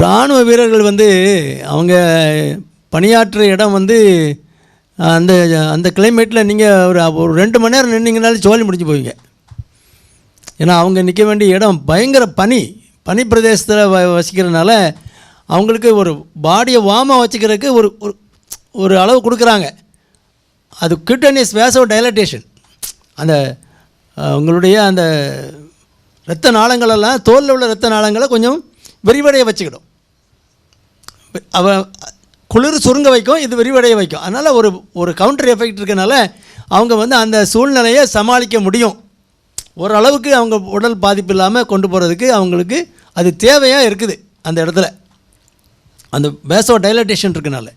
இராணுவ வீரர்கள் வந்து அவங்க பணியாற்றுற இடம் வந்து அந்த அந்த கிளைமேட்டில் நீங்கள் ஒரு ஒரு ரெண்டு மணி நேரம் நின்னீங்கனாலும் சோழி முடிஞ்சு போவீங்க. ஏன்னா அவங்க நிற்க வேண்டிய இடம் பயங்கர பனி பனி பிரதேசத்தில் வ வசிக்கிறதுனால அவங்களுக்கு ஒரு பாடியை வாமாக வச்சுக்கிறதுக்கு ஒரு ஒரு ஒரு அளவு கொடுக்குறாங்க. அது கியூட்டனியஸ் வேசோ டைலட்டேஷன் அந்த உங்களுடைய அந்த இரத்த நாளங்களெல்லாம் தோலில் உள்ள இரத்த நாளங்களை கொஞ்சம் விரிவடைய வச்சுக்கிடும் அவ குளிர் சுருங்க வைக்கும் இது விரிவடைய வைக்கும். அதனால் ஒரு ஒரு கவுண்டர் எஃபெக்ட் இருக்கனால அவங்க வந்து அந்த சூழ்நிலையை சமாளிக்க முடியும். ஓரளவுக்கு அவங்க உடல் பாதிப்பு இல்லாமல் கொண்டு போகிறதுக்கு அவங்களுக்கு அது தேவையாக இருக்குது அந்த இடத்துல. அந்த பேசோ டைலட்டேஷன் இருக்கனால.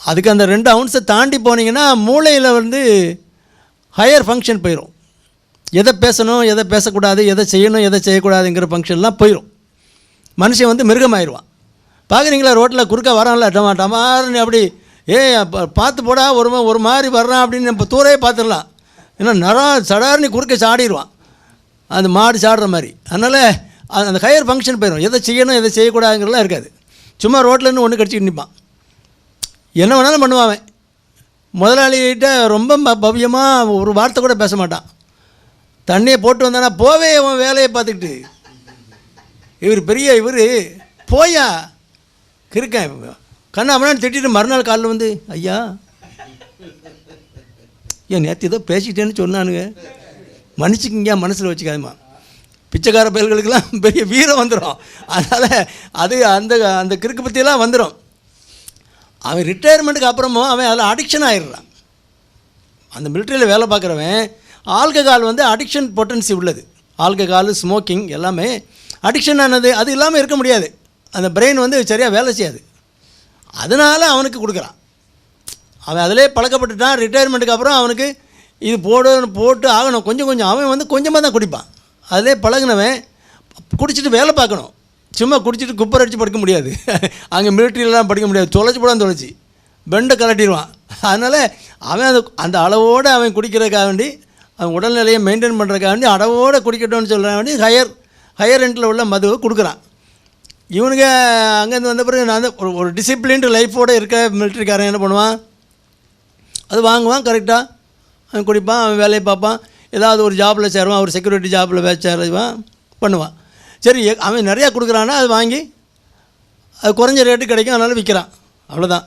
அதுக்கு அந்த ரெண்டு அவுன்ஸை தாண்டி போனீங்கன்னா மூளையில் வந்து ஹையர் ஃபங்க்ஷன் போயிடும் எதை பேசணும் எதை பேசக்கூடாது எதை செய்யணும் எதை செய்யக்கூடாதுங்கிற ஃபங்க்ஷன்லாம் போயிடும் மனுஷன் வந்து மிருகமாயிருவான். பார்க்குறீங்களா ரோட்டில் குறுக்க வரான்ல டமா டமார்னு அப்படி ஏய் பார்த்து போடா ஒரு ஒரு மாதிரி வர்றான் அப்படின்னு நம்ம தூரே பார்த்துடலாம். ஏன்னா நரா சடார்னு குறுக்க சாடிடுவான் அந்த மாடு சாடுற மாதிரி. அதனால் அது- அந்த ஹையர் ஃபங்க்ஷன் போயிடும் எதை செய்யணும் எதை செய்யக்கூடாதுங்கிறலாம் இருக்காது. சும்மா ரோட்டில் இருந்து ஒன்று கடிச்சிட்டு நிற்பான் என்ன வேணாலும் பண்ணுவான் அவன். முதலாளிகிட்ட ரொம்ப ப- பவ்யமாக ஒரு வார்த்தை கூட பேச மாட்டான். தண்ணியை போட்டு வந்தானா போவே அவன் வேலையை பார்த்துக்கிட்டு. இவர் பெரிய இவர். போயா. கிறுக்கன் கண்ணா அவனான்னு திட்டிட்டு மறுநாள் காலில் வந்து ஐயா. ஏன் நேற்று ஏதோ பேசிட்டேன்னு சொன்னானுங்க. மன்னிச்சுக்கிங்க மனசில் வச்சுக்காதம்மா. பிச்சைக்கார பயல்களுக்கெல்லாம் பெரிய வீரம் வந்துடும் அதனால் அது அந்த அந்த கிறுக்கு பற்றியெல்லாம் வந்துடும் அவன் ரிட்டையர்மெண்ட்டுக்கு அப்புறமும் அவன் அதில் அடிக்ஷன் ஆயிடுறான். அந்த மிலிட்ரியில் வேலை பார்க்குறவன் ஆல்கஹால் வந்து அடிக்ஷன் பொட்டன்சி உள்ளது. ஆல்கஹால் ஸ்மோக்கிங் எல்லாமே அடிக்ஷன் ஆனது அது இல்லாமல் இருக்க முடியாது. அந்த பிரெயின் வந்து சரியாக வேலை செய்யாது. அதனால் அவனுக்கு கொடுக்குறான் அவன் அதிலே பழக்கப்பட்டுட்டான் ரிட்டையர்மெண்ட்டுக்கு அப்புறம் அவனுக்கு இது போடணும் போட்டு ஆகணும். கொஞ்சம் கொஞ்சம். அவன் வந்து கொஞ்சமாக தான் குடிப்பான். அதிலே பழகுனவன் குடிச்சிட்டு வேலை பார்க்கணும். சும்மா குடிச்சிட்டு குப்பர் அடித்து படுக்க முடியாது. அங்கே மிலிட்ரியிலலாம் படிக்க முடியாது. தொலைச்சி போடான்னு தொலைச்சி. பெண்டை கலட்டிடுவான். அதனால் அவன் அந்த அந்த அளவோடு அவன் குடிக்கிறதுக்காக வேண்டி அவன் உடல்நிலையை மெயின்டைன் பண்ணுறதுக்காக வேண்டி அளவோடு குடிக்கட்டும்னு சொல்கிற வேண்டி ஹையர் ஹையர் ரெண்டில் உள்ள மதுவை கொடுக்குறான். இவனுங்க அங்கேருந்து வந்த பிறகு நான் வந்து ஒரு ஒரு டிசிப்ளின்டு லைஃபோடு இருக்க மிலிட்ரிக்காரன் என்ன பண்ணுவான்? அது வாங்குவான் கரெக்டாக அவன் குடிப்பான் அவன் வேலையை பார்ப்பான். ஏதாவது ஒரு ஜாப்பில் சேருவான் ஒரு செக்யூரிட்டி ஜாப்பில் சேருவான் பண்ணுவான். சரி அவன் நிறையா கொடுக்குறான்னா அது வாங்கி அது குறைஞ்ச ரேட்டு கிடைக்கும் அதனால் விற்கிறான். அவ்வளோதான்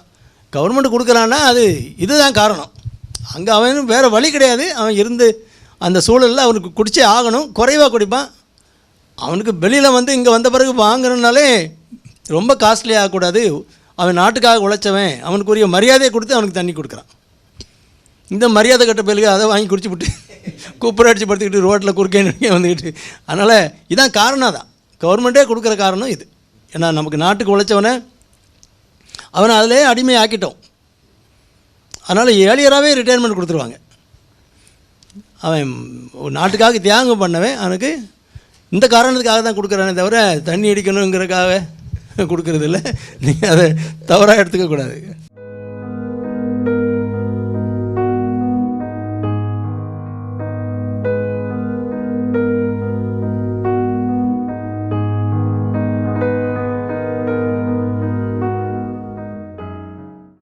கவர்மெண்ட் கொடுக்குறான்னா அது இதுதான் காரணம். அங்கே அவன் வேறு வழி கிடையாது. அவன் இருந்து அந்த சூழலில் அவனுக்கு குடிச்சே ஆகணும். குறைவாக குடிப்பான். அவனுக்கு வெளியில் வந்து இங்கே வந்த பிறகு வாங்குறதுனாலே ரொம்ப காஸ்ட்லி ஆகக்கூடாது அவன் நாட்டுக்காக உழைச்சவன். அவனுக்குரிய மரியாதையை கொடுத்து அவனுக்கு தண்ணி கொடுக்குறான். இந்த மரியாதை கட்ட பிறகு அதை வாங்கி குடிச்சு விட்டு கூப்பிட அடிச்சு படுத்துக்கிட்டு ரோட்டில் குறுக்கே வந்துக்கிட்டு. அதனால் இதான் காரணம் தான் கவர்மெண்ட்டே கொடுக்குற காரணம் இது. ஏன்னா நமக்கு நாட்டுக்கு உழைச்சவனை அவனை அதிலே அடிமை ஆக்கிட்டோம் அதனால் ஏழியராகவே ரிட்டையர்மெண்ட் கொடுத்துருவாங்க. அவன் ஒரு நாட்டுக்காக தியாகம் பண்ணவன். அவனுக்கு இந்த காரணத்துக்காக தான் கொடுக்குறானே தவிர தண்ணி அடிக்கணுங்கிறதுக்காக கொடுக்குறதில்ல. நீங்கள் அதை தவறாக எடுத்துக்கக்கூடாது.